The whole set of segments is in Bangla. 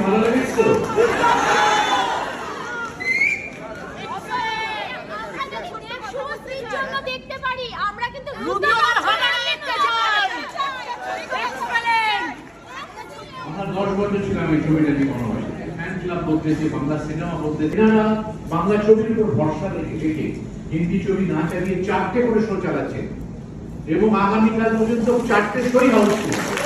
ভালো লেগেছে? তো বাংলা ছবির উপর ভরসা রেখে রেখে হিন্দি ছবি না চালিয়ে চারটে করে শো চালাচ্ছে এবং আগামীকাল পর্যন্ত চারটে শোই হাউসফুল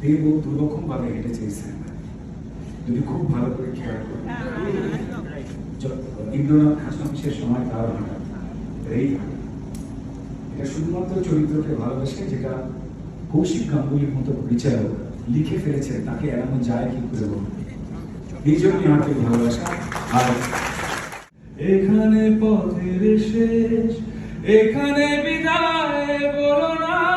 দেব দুরকম ভাবে যদি খুব ভালো করে খেয়াল করেন হ্যাঁ, সময় তার এই এটা শুধুমাত্র চরিত্রকে ভালোবাসে যেটা কৌশিক গাঙ্গুলির মতো পরিচালক লিখে ফেলেছে তাকে এড়ানো যায় কি করে এই জন্যই আমাকে ভালোবাসা। আর এখানে পথের শেষ এখানে বিদায়। la la